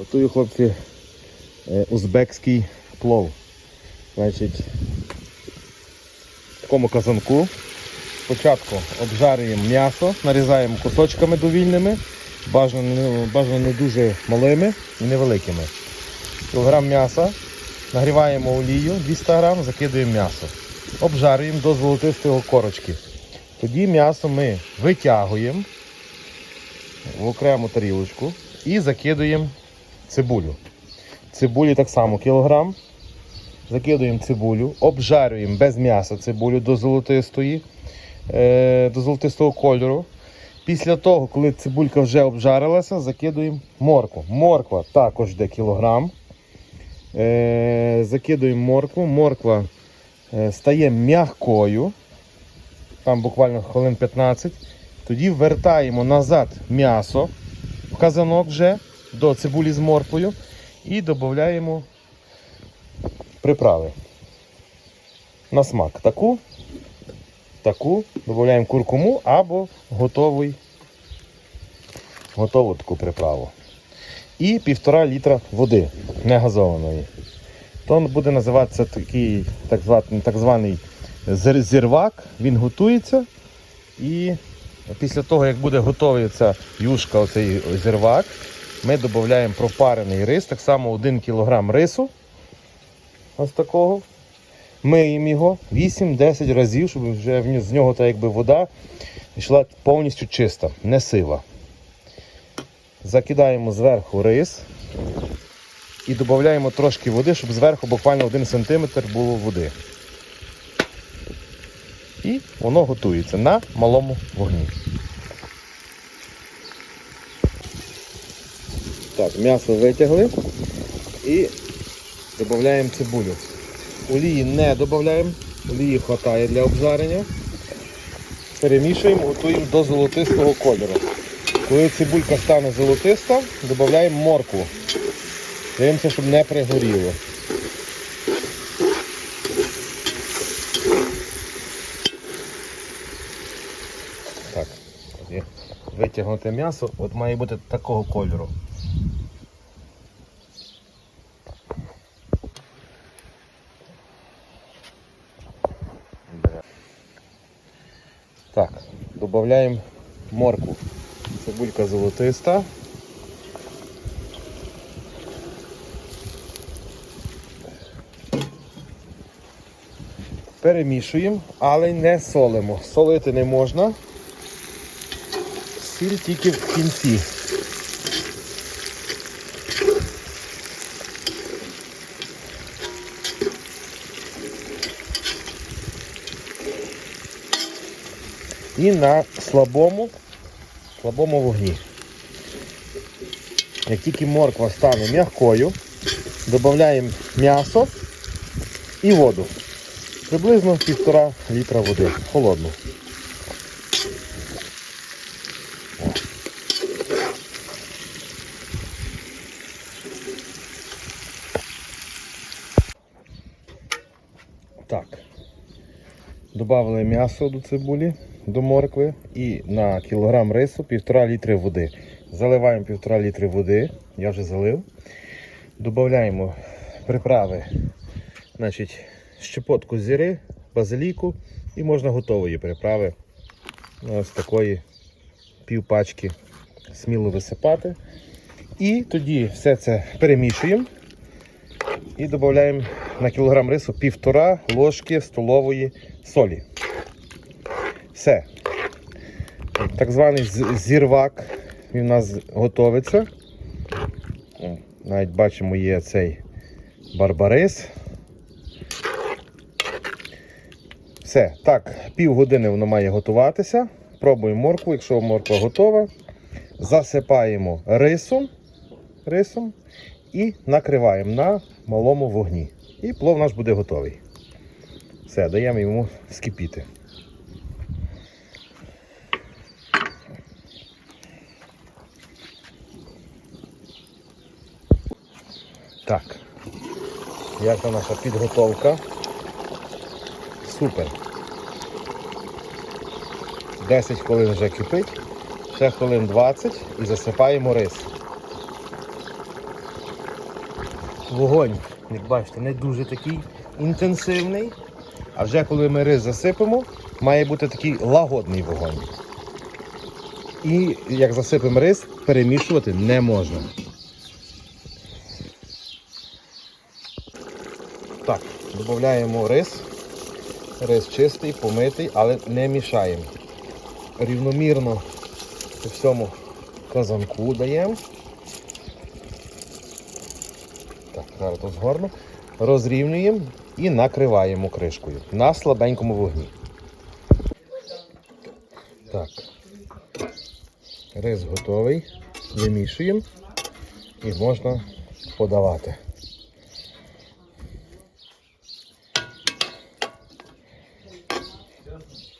Готую, хлопці, е, узбекський плов. Значить, в такому казанку спочатку обжарюємо м'ясо, нарізаємо кусочками довільними, бажано, бажано не дуже малими і невеликими. Кілограм м'яса, нагріваємо олію 200 грам, закидуємо м'ясо. Обжарюємо до золотистої корочки. Тоді м'ясо ми витягуємо в окрему тарілочку і закидуємо цибулю. Цибулі так само кілограм. Закидуємо цибулю, обжарюємо без м'яса цибулю до золотистої, е, до золотистого кольору. Після того, коли цибулька вже обжарилася, закидуємо моркву. Морква також йде кілограм. Е, закидуємо моркву. Морква е, стає м'якою. Там буквально хвилин 15. Тоді вертаємо назад м'ясо в казанок вже до цибулі з морквою і додаємо приправи. На смак. Таку, таку, додаємо куркуму або готовий, готову таку приправу. І півтора літра води не газованої. То буде називатися такий так званий, так званий зірвак. Він готується. І після того, як буде готовий юшка, оцей зірвак, ми додаємо пропарений рис, так само 1 кг рису. Ось такого. Миємо його 8-10 разів, щоб вже з нього та якби вода йшла повністю чиста, не сива. Закидаємо зверху рис і додаємо трошки води, щоб зверху буквально 1 см було води. І воно готується на малому вогні. Так, м'ясо витягли і додаємо цибулю. Олії не додаємо, олії вистачає для обжарення. Перемішуємо, готуємо до золотистого кольору. Коли цибулька стане золотиста, додаємо моркву. Дивимося, щоб не пригоріло. Так, витягнути м'ясо, от має бути такого кольору. Так, додаємо морку. Цибулька золотиста. Перемішуємо, але не солимо. Солити не можна. Сіль тільки в кінці. І на слабому, слабому вогні. Як тільки морква стане м'якою, додаємо м'ясо і воду. Приблизно півтора літра води. Холодну. Так. Добавили м'ясо до цибулі, до моркви і на кілограм рису півтора літри води. Заливаємо півтора літри води, я вже залив. Додаємо приправи, значить, щепотку зіри, базиліку і можна готової приправи. Ось такої пів пачки сміло висипати. І тоді все це перемішуємо і додаємо на кілограм рису півтора ложки столової солі. Все. Так званий зірвак він у нас готовиться. Навіть бачимо, є цей барбарис. Все, так, півгодини воно має готуватися. Пробуємо моркву, якщо морква готова. Засипаємо рисом, рисом і накриваємо на малому вогні. І плов наш буде готовий. Все, даємо йому вскипіти. Так. Як там наша підготовка? Супер. 10 хвилин вже кипить, ще хвилин 20 і засипаємо рис. Вогонь, як бачите, не дуже такий інтенсивний. А вже коли ми рис засипемо, має бути такий лагодний вогонь. І як засипемо рис, перемішувати не можна. Так, додаємо рис. Рис чистий, помитий, але не мішаємо. Рівномірно по всьому казанку даємо. Так, зараз згорну. Розрівнюємо і накриваємо кришкою на слабенькому вогні. Так. Рис готовий. Вимішуємо і можна подавати. descanso. Né?